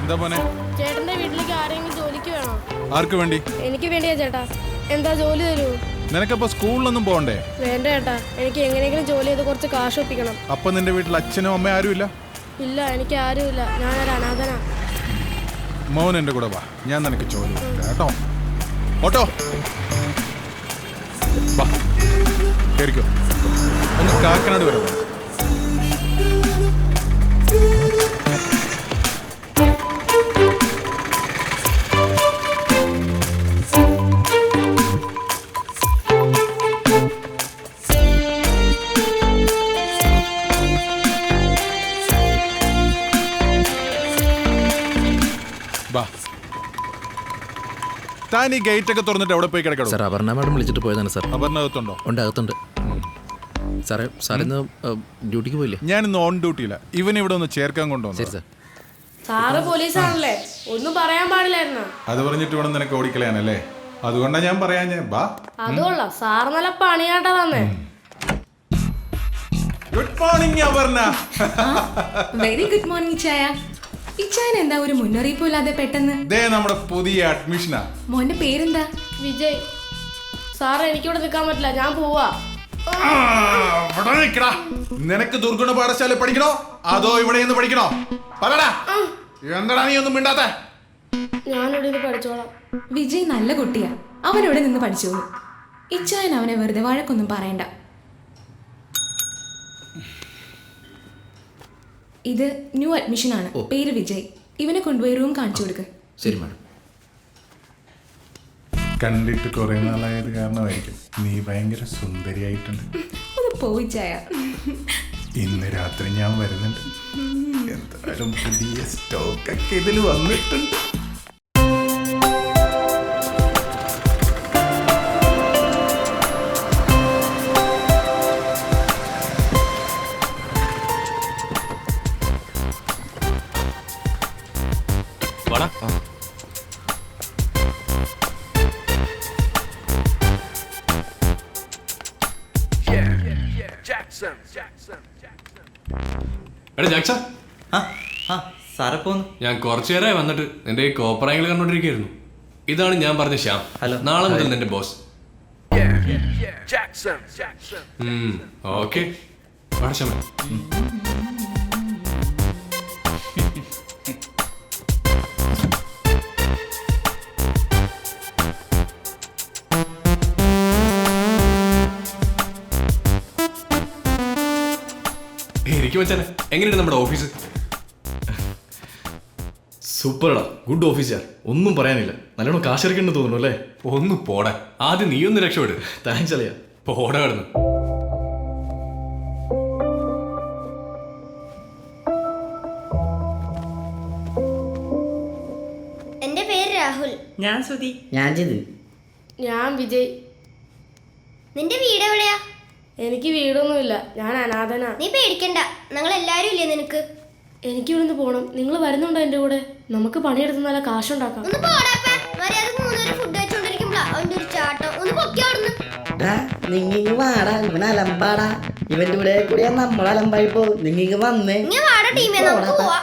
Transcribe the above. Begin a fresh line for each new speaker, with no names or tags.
എന്താ മോനെ?
ചേട്ടന്റെ വീട്ടിലേക്ക് ആരെങ്കിലും ജോലിക്ക് വേണോ?
ആർക്ക് വേണ്ടി?
എനിക്ക് വേണ്ടിയാ ചേട്ടാ. എന്താ ജോലി തരൂ?
നിനക്കപ്പോ സ്കൂളിലൊന്നും പോകണ്ടേ?
വേണ്ട ചേട്ടാ. എനിക്ക് എങ്ങനെയെങ്കിലും ജോലി ചെയ്ത് കുറച്ച് കാശ് ഒപ്പിക്കണം.
അപ്പൊ നിന്റെ വീട്ടിൽ അച്ഛനും അമ്മയും ആരുമില്ല?
ഇല്ല എനിക്ക് ആരുമില്ല. ഞാനൊരു അനാഥനാ
മോൻ എന്റെ കൂടെ വാ. ഞാൻ നിനക്ക് ചോദ്യം കേട്ടോ? ഓട്ടോ. വാ. കേറിക്കോ. ഒന്ന് കാക്കനാട് വരെ പോ. വാ താൻ ഈ ഗേറ്റ് ഒക്കെ തുറന്നിട്ട് എവിടെ പോയി കിടക്കണം?
സാർ അപർണ മാഡം വിളിച്ചിട്ട് പോയതാണ് സാർ.
അപർണകത്തുണ്ടോ
ഉണ്ട് അകത്തുണ്ട്. സാറേ സാർ ഇന്ന് ഡ്യൂട്ടിക്ക് പോയില്ലേ?
ഞാൻ ഇന്ന് ഓൺ ഡ്യൂട്ടിയില്ല ഇവൻ ഇവിടെ ഒന്ന് ചേർക്കാൻ
ശരി
കൊണ്ടുവന്നു
സാർ.
സാറ് പോലീസാണല്ലേ? ഒന്നും പറയാൻ പാടില്ലായിരുന്നു.
അത് പറഞ്ഞിട്ട് വേണം നിനക്ക് ഓടിക്കളയാനല്ലേ? അതുകൊണ്ടാണ് ഞാൻ പറയാൻ ഞാൻ ബാ.
അതുകൊള്ള. സാറ് നല്ല പണിയാട്ടാ തന്നെ
good morning Aparna.
Very good morning ചായ ഇച്ചായൻ എന്താ ഒരു മുന്നറിയിപ്പും ഇല്ലാതെ പെട്ടെന്ന്?
ദേ നമ്മുടെ പുതിയ അഡ്മിഷനാ.
മോന്റെ പേരെന്താ?
വിജയ്. സാറ് എനിക്കിവിടെ നിൽക്കാൻ പറ്റില്ല. ഞാൻ പോവാ.
ആ, ഇവിടെ നിക്കടാ. നിനക്ക് ദുർഗുണ പാഠശാല പഠിക്കണോ? അതോ ഇവിടെ നിന്ന് പഠിക്കണോ? പറടാ. എന്താടാ നീ ഒന്നും മിണ്ടാത്ത?
ഞാനിവിടെ നിന്ന് പഠിച്ചോളാം.
വിജയ് നല്ല കുട്ടിയാ. അവൻ ഇവിടെ നിന്ന് പഠിച്ചോളൂ. ഇച്ചായൻ അവനെ വെറുതെ വഴക്കൊന്നും പറയണ്ട. ഇത് ന്യൂ അഡ്മിഷൻ ആണ്. പേര് വിജയ്. ഇവനെ കൊണ്ടുപോയി റൂം കാണിച്ചു കൊടുക്ക്.
ശരി മാഡം.
കണ്ടിട്ട് കുറെ നാളായത് കാരണമായിരിക്കും. നീ ഭയങ്കര സുന്ദരിയായിട്ടുണ്ട്.
ഒന്ന് പോയി ചായ.
ഇന്ന് രാത്രി ഞാൻ വരുന്നുണ്ട്. എന്തായാലും പുതിയ സ്റ്റോക്ക് ഒക്കെ ഇതിൽ വന്നിട്ടുണ്ട്.
എടാ ജാക്സ
ആ ആ സാറെ പോന്നു.
ഞാൻ കുറച്ചു നേരമായി വന്നിട്ട് നിന്റെ ഈ കോപ്പറായങ്ങൾ കണ്ടോണ്ടിരിക്കുന്നു ഇതാണ് ഞാൻ പറഞ്ഞ ശ്യാം.
ഹലോ.
നാളെ മുതൽ നിന്റെ ബോസ്. ഓക്കെ. ശ്യാമ. എനിക്ക് വെച്ചാൽ എങ്ങനെയുണ്ട് നമ്മുടെ ഓഫീസ്?
സൂപ്പർടാ ഗുഡ് ഓഫീസർ ഒന്നും പറയാനില്ല. നല്ലോണം കാശിറക്കണ്ടെന്ന് തോന്നുന്നു അല്ലേ?
ഒന്ന് പോടാ. ആദ്യം നീ ഒന്ന് രക്ഷപ്പെട്.
താങ്ക്സ് അളിയ
പോടാ കിടന്നു.
എന്റെ പേര് രാഹുൽ.
ഞാൻ സുധി
ഞാൻ ചെയ്ത്
ഞാൻ വിജയ്.
നിന്റെ വീട് എവിടെയാ?
എനിക്ക് വീടൊന്നുമില്ല. ഞാൻ അനാഥനാ.
നീ പേടിക്കണ്ട. ഞങ്ങൾ എല്ലാരും ഇല്ലേ നിനക്ക്?
എനിക്ക് ഇവിടുന്ന് പോകണം നിങ്ങൾ വരുന്നുണ്ടോ എന്റെ കൂടെ? നമുക്ക് പണിയെടുത്ത് നല്ല കാശുണ്ടാക്കാം.
ഒന്ന് പോടാപ്പ മര്യാദ മൂന്നുപേരും ഫുഡ് വെച്ചോണ്ടിരിക്കുമ്പോഴാ അവന്റെ ഒരു ചാട്ടം. ഒന്ന് പൊക്കി അവിടുന്ന്.
ഡാ നിങ്ങിങ് വാടാ. ഇവൻ അലമ്പാടാ. ഇവന്റെ കൂടെ കൂടിയാ നമ്മൾ അലമ്പായി പോകും. വന്നേ
വാടാ ടീമേ. നമുക്ക് പോവാ.